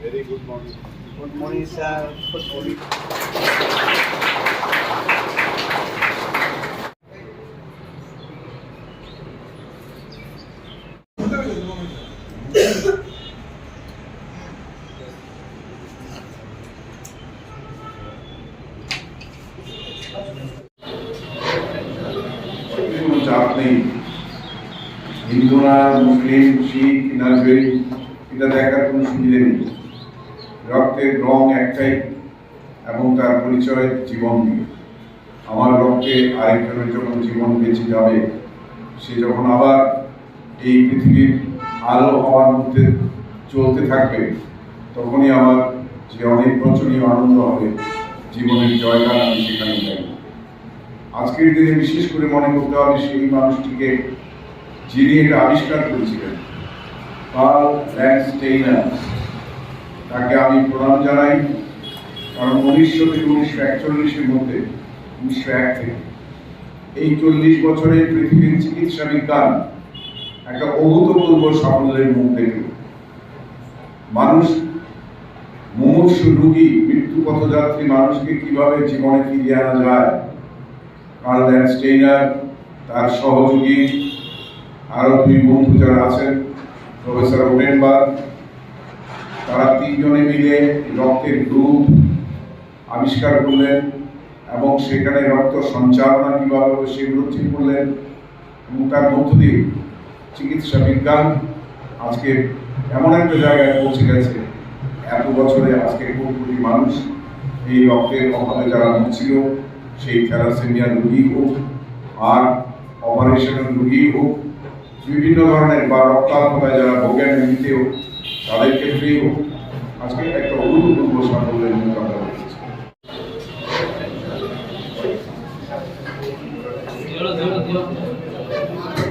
Very good morning. Good morning, sir. Good morning. चाप नहीं हिंदू मुस्लिम सिख नरवेड़ी এটা দেখার কোনো সুবিধে নেই। রক্তের রং একটাই এবং তার পরিচয় জীবন দিয়ে আমার রক্তে আরেকজনের যখন জীবন বেঁচে যাবে, সে যখন আবার এই পৃথিবীর আলো হওয়ার মধ্যে চলতে থাকবে, তখনই আমার যে অনেক বছরই আনন্দ হবে, জীবনের জয়গান আমি সেখানে যাই আজকের দিনে বিশেষ করে মনে করতে হবে, সেই মানুষটিকে যিনি এটা আবিষ্কার করেছিলেন কার্ল ল্যান্ডস্টেইনার তাকে আমি প্রণাম জানাই। কারণ উনিশশো থেকে উনিশশো একচল্লিশের মধ্যে, উনিশশো এক থেকে। এই চল্লিশ বছরের পৃথিবীর চিকিৎসা বিজ্ঞান একটা অভূতপূর্ব সাফল্যের মুখ দেখল মানুষ, মুমূর্ষু রুগী, মৃত্যু পথযাত্রী মানুষকে কীভাবে জীবনে ফিরিয়ে আনা যায় কার্ল ল্যান্ডস্টেইনার তার সহযোগী, আরও দুই বন্ধু যারা আছেন প্রফেসর ওডেনবার্গ তারা তিনজনে মিলে রক্তের গ্রুপ আবিষ্কার করলেন এবং সেখানে রক্ত সঞ্চালনা কীভাবে হবে সেগুলো ঠিক করলেন এবং তার মধ্য দিয়ে চিকিৎসা বিজ্ঞান আজকে এমন একটা জায়গায় পৌঁছে গেছে। এত বছরে আজকে কোটি কোটি মানুষ এই রক্তের অভাবে যারা ভুগছিল সেই থ্যালাসেমিয়া রোগী হোক আর অপারেশনের রোগী হোক বিভিন্ন ধরনের বা রক্তাল্পতায় যারা ভোগেন এমনিতেও তাদের ক্ষেত্রেই হোক, আজকে একটা অভূতপূর্ব সাফল্যের মোকাবিলা জোরে জোরে